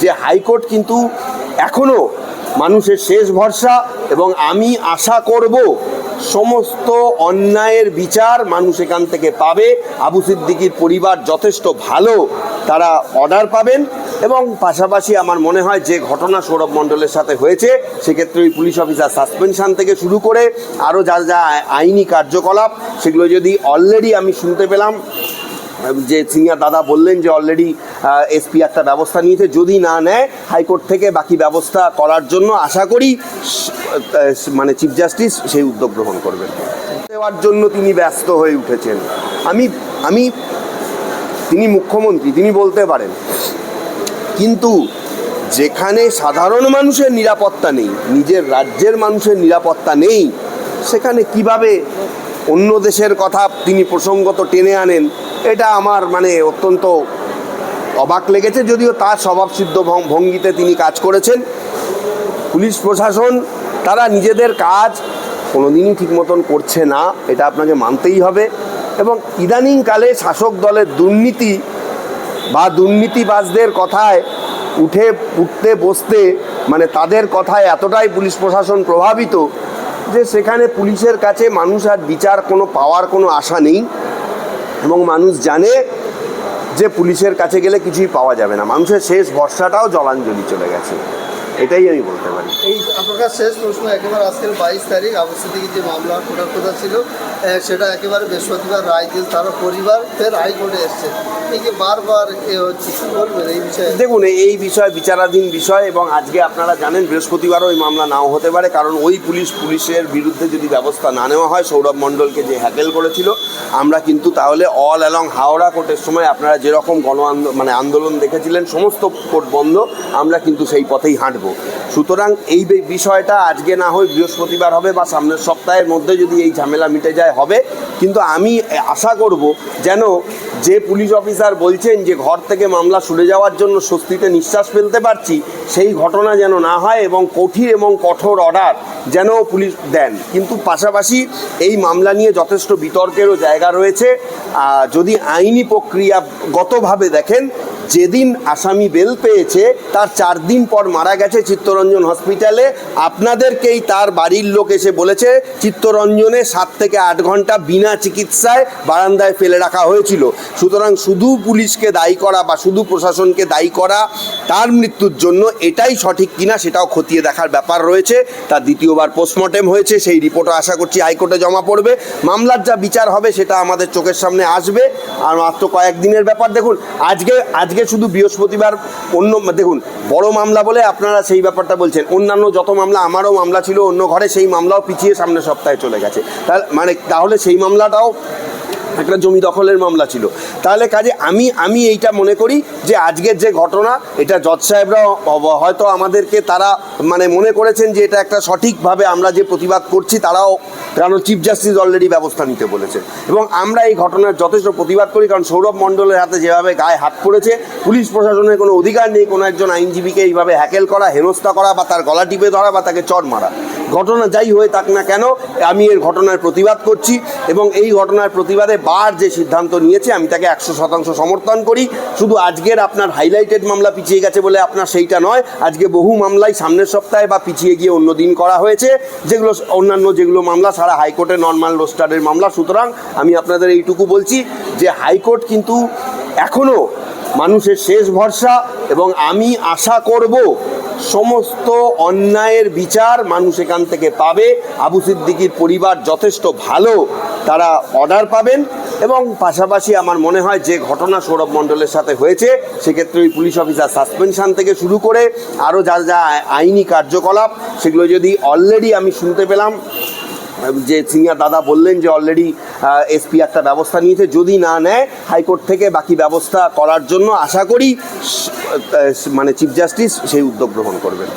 যে হাইকোর্ট কিন্তু এখনও মানুষের শেষ ভরসা এবং আমি আশা করব সমস্ত অন্যায়ের বিচার মানুষ এখান থেকে পাবে। আবু সিদ্দিকির পরিবার যথেষ্ট ভালো, তারা অর্ডার পাবেন এবং পাশাপাশি আমার মনে হয় যে ঘটনা সৌরভ মণ্ডলের সাথে হয়েছে, সেক্ষেত্রে ওই পুলিশ অফিসার সাসপেনশন থেকে শুরু করে আরও যা যা আইনি কার্যকলাপ, সেগুলো যদি অলরেডি আমি শুনতে পেলাম, যে সিনিয়র দাদা বললেন যে অলরেডি এসপি একটা ব্যবস্থা নিয়েছে। যদি না নেয়, হাইকোর্ট থেকে বাকি ব্যবস্থা করার জন্য আশা করি মানে চিফ জাস্টিস সেই উদ্যোগ গ্রহণ করবেন। দেওয়ার জন্য তিনি ব্যস্ত হয়ে উঠেছেন। আমি আমি, তিনি মুখ্যমন্ত্রী, তিনি বলতে পারেন। কিন্তু যেখানে সাধারণ মানুষের নিরাপত্তা নেই, নিজের রাজ্যের মানুষের নিরাপত্তা নেই, সেখানে কীভাবে অন্য দেশের কথা তিনি প্রসঙ্গত টেনে আনেন, এটা আমার মানে অত্যন্ত অবাক লেগেছে যদিও তার স্বভাবসিদ্ধ ভঙ্গিতে তিনি কাজ করেছেন। পুলিশ প্রশাসন, তারা নিজেদের কাজ কোনোদিনই ঠিক মতন করছে না, এটা আপনাকে মানতেই হবে। এবং ইদানিংকালে শাসক দলের দুর্নীতি বা দুর্নীতিবাজদের কথায় উঠে উঠতে বসতে মানে তাদের কথায় এতটাই পুলিশ প্রশাসন প্রভাবিত যে সেখানে পুলিশের কাছে মানুষ আর বিচার কোনো, পাওয়ার কোনো আশা নেই। এবং মানুষ জানে যে পুলিশের কাছে গেলে কিছুই পাওয়া যাবে না। মানুষের শেষ ভরসাটাও জলাঞ্জলি চলে গেছে। এটাই আমি বলতে পারি। এই আপনার শেষ প্রশ্ন একেবারে আজকের বাইশ তারিখ আবু সিদ্দিকির যে মামলা ওঠার কথা ছিল সেটা একেবারে বৃহস্পতিবার রায় দিয়ে তার পরিবার ফের হাইকোর্টে এসছে। এই বারবার এই দেখুন এই বিষয় বিচারাধীন বিষয় এবং আজকে আপনারা জানেন বৃহস্পতিবারও ওই মামলা নাও হতে পারে কারণ ওই পুলিশ পুলিশের বিরুদ্ধে যদি ব্যবস্থা না নেওয়া হয় সৌরভ মণ্ডলকে যে হ্যাকেল করেছিল আমরা কিন্তু তাহলে অল অ্যালং হাওড়া কোর্টের সময় আপনারা যেরকম গণ মানে আন্দোলন দেখেছিলেন সমস্ত কোর্ট বন্ধ আমরা কিন্তু সেই পথেই হাঁটব। সুতরাং এই বিষয়টা আজকে না হয় বৃহস্পতিবার হবে বা সামনের সপ্তাহের মধ্যে যদি এই ঝামেলা মিটে যায় হবে। কিন্তু আমি আশা করব যেন যে পুলিশ অফিসার বলছেন যে ঘর থেকে মামলা সরে যাওয়ার জন্য স্বস্তিতে নিঃশ্বাস ফেলতে পারছি, সেই ঘটনা যেন না হয় এবং কঠিন এবং কঠোর অর্ডার যেন পুলিশ দেন। কিন্তু পাশাপাশি এই মামলা নিয়ে যথেষ্ট বিতর্কেরও জায়গা রয়েছে। যদি আইনি প্রক্রিয়াগতভাবে দেখেন যেদিন আসামি বেল পেয়েছে, তার চার দিন পর মারা গেছে চিত্তরঞ্জন হসপিটালে। আপনাদেরকেই তার বাড়ির লোক এসে বলেছে, চিত্তরঞ্জনে সাত থেকে আট ঘণ্টা বিনা চিকিৎসায় বারান্দায় ফেলে রাখা হয়েছিল। সুতরাং শুধু পুলিশকে দায়ী করা বা শুধু প্রশাসনকে দায়ী করা তার মৃত্যুর জন্য এটাই সঠিক কিনা সেটাও খতিয়ে দেখার ব্যাপার রয়েছে। তার দ্বিতীয়বার পোস্টমর্টেম হয়েছে, সেই রিপোর্টও আশা করছি হাইকোর্টে জমা পড়বে। মামলার যা বিচার হবে সেটা আমাদের চোখের সামনে আসবে। আর মাত্র কয়েকদিনের ব্যাপার দেখুন, আজকে আজকে শুধু বৃহস্পতিবার অন্য, দেখুন, বড় মামলা বলে আপনারা সেই ব্যাপারটা বলছেন। অন্যান্য যত মামলা, আমারও মামলা ছিল, অন্য ঘরে সেই মামলাও পিছিয়ে সামনে সপ্তাহে চলে গেছে। তাহলে মানে তাহলে সেই মামলাটাও একটা জমি দখলের মামলা ছিল। তাহলে কাজে আমি আমি এইটা মনে করি যে আজকের যে ঘটনা, এটা জজ সাহেবরা হয়তো আমাদেরকে তারা মানে মনে করেছেন যে এটা একটা সঠিকভাবে আমরা যে প্রতিবাদ করছি, তারাও কারণ চিফ জাস্টিস অলরেডি ব্যবস্থা নিতে বলেছে এবং আমরা এই ঘটনার যথেষ্ট প্রতিবাদ করি, কারণ সৌরভ মণ্ডলের হাতে যেভাবে গায়ে হাত পড়েছে, পুলিশ প্রশাসনের কোনো অধিকার নেই, কোনো একজন আইনজীবীকে এইভাবে হ্যাকেল করা, হেনস্থা করা, বা তার গলা টিপে ধরা, বা তাকে চড় মারা। ঘটনা যাই হয়ে থাক না কেন, আমি এর ঘটনার প্রতিবাদ করছি, এবং এই ঘটনার প্রতিবাদে বার যে সিদ্ধান্ত নিয়েছে, আমি তাকে একশো শতাংশ সমর্থন করি। শুধু আজকের আপনার হাইলাইটেড মামলা পিছিয়ে গেছে বলে আপনার সেইটা নয়, আজকে বহু মামলাই সামনের সপ্তাহে বা পিছিয়ে গিয়ে অন্য দিন করা হয়েছে। যেগুলো অন্যান্য যেগুলো মামলা সারা হাইকোর্টে নর্মাল রোস্টারের মামলা। সুতরাং আমি আপনাদের এইটুকু বলছি যে হাইকোর্ট কিন্তু এখনও মানুষের শেষ ভরসা এবং আমি আশা করব সমস্ত অন্যায়ের বিচার মানুষ এখান থেকে পাবে। আবু সিদ্দিকির পরিবার যথেষ্ট ভালো, তারা অর্ডার পাবেন এবং পাশাপাশি আমার মনে হয় যে ঘটনা সৌরভ মণ্ডলের সাথে হয়েছে, সেক্ষেত্রে ওই পুলিশ অফিসার সাসপেনশন থেকে শুরু করে আরও যা যা আইনি কার্যকলাপ, সেগুলো যদি অলরেডি আমি শুনতে পেলাম, যে সিনিয়র দাদা বললেন যে অলরেডি এসপি একটা ব্যবস্থা নিয়েছে, যদি না নেয়, হাইকোর্ট থেকে বাকি ব্যবস্থা করার জন্য আশা করি মানে চিফ জাস্টিস সেই উদ্যোগ গ্রহণ করবেন।